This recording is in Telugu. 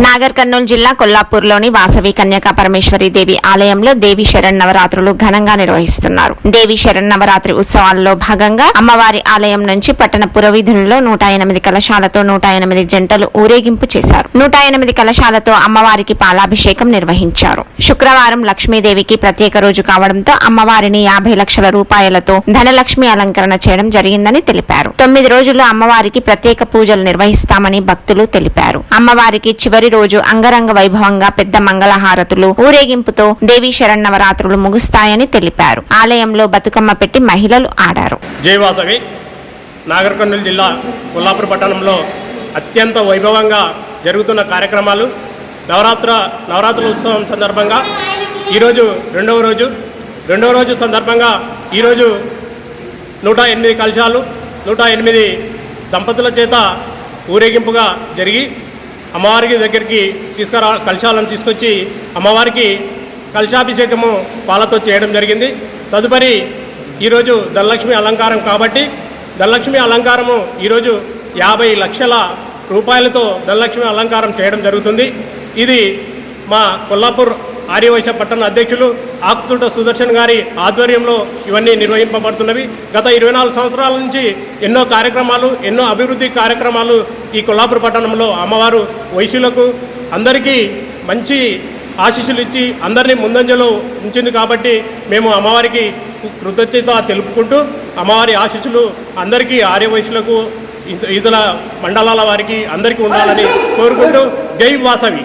nada. నాగర్ కర్నూలు జిల్లా కొల్లాపూర్లోని వాసవి కన్యకా పరమేశ్వరి దేవి ఆలయంలో దేవి శరణ్ నవరాత్రులు ఘనంగా నిర్వహిస్తున్నారు. దేవి శరణ్ నవరాత్రి ఉత్సవాల్లో భాగంగా అమ్మవారి ఆలయం నుంచి పట్టణ పురవీధులలో నూట ఎనిమిది కలశాలతో నూట ఎనిమిది జంటలు ఊరేగింపు చేశారు. నూట ఎనిమిది కలశాలతో అమ్మవారికి పాలాభిషేకం నిర్వహించారు. శుక్రవారం లక్ష్మీదేవికి ప్రత్యేక రోజు కావడంతో అమ్మవారిని యాభై లక్షల రూపాయలతో ధనలక్ష్మి అలంకరణ చేయడం జరిగిందని తెలిపారు. తొమ్మిది రోజులు అమ్మవారికి ప్రత్యేక పూజలు నిర్వహిస్తామని భక్తులు తెలిపారు. అమ్మవారికి చివరి రోజు అంగరంగ వైభవంగా పెద్ద మంగళహారతులు ఊరేగింపుతో దేవీ శరణవరాత్రులు ముగుస్తాయని తెలిపారు. ఆలయంలో బతుకమ్మ పెట్టి మహిళలు ఆడారు. జయవాసవి నాగర్కర్నూలు జిల్లా కొల్లాపూర్ పట్టణంలో అత్యంత వైభవంగా జరుగుతున్న కార్యక్రమాలు నవరాత్ర నవరాత్రుల ఉత్సవం సందర్భంగా ఈరోజు రెండవ రోజు రెండవ రోజు సందర్భంగా ఈరోజు నూట ఎనిమిది కలశాలు నూట ఎనిమిది దంపతుల చేత ఊరేగింపుగా జరిగి అమ్మవారికి దగ్గరికి తీసుకురా కలశాలను తీసుకొచ్చి అమ్మవారికి కలశాభిషేకము పాలతో చేయడం జరిగింది. తదుపరి ఈరోజు ధనలక్ష్మి అలంకారం కాబట్టి ధనలక్ష్మి అలంకారము ఈరోజు యాభై లక్షల రూపాయలతో ధనలక్ష్మి అలంకారం చేయడం జరుగుతుంది. ఇది మా కొల్లాపూర్ ఆర్యవైశ్య పట్టణ అధ్యక్షులు ఆకుతుంట సుదర్శన్ గారి ఆధ్వర్యంలో ఇవన్నీ నిర్వహింపబడుతున్నవి. గత ఇరవై నాలుగు సంవత్సరాల నుంచి ఎన్నో కార్యక్రమాలు ఎన్నో అభివృద్ధి కార్యక్రమాలు ఈ కొల్లాపూర్ పట్టణంలో అమ్మవారు వైశ్యులకు అందరికీ మంచి ఆశీస్సులు ఇచ్చి అందరినీ ముందంజలో ఉంచింది కాబట్టి మేము అమ్మవారికి కృతజ్ఞత తెలుపుకుంటూ అమ్మవారి ఆశీస్సులు అందరికీ ఆర్యవైశ్యులకు ఇతర మండలాల వారికి అందరికీ ఉండాలని కోరుకుంటూ జై వాసవి.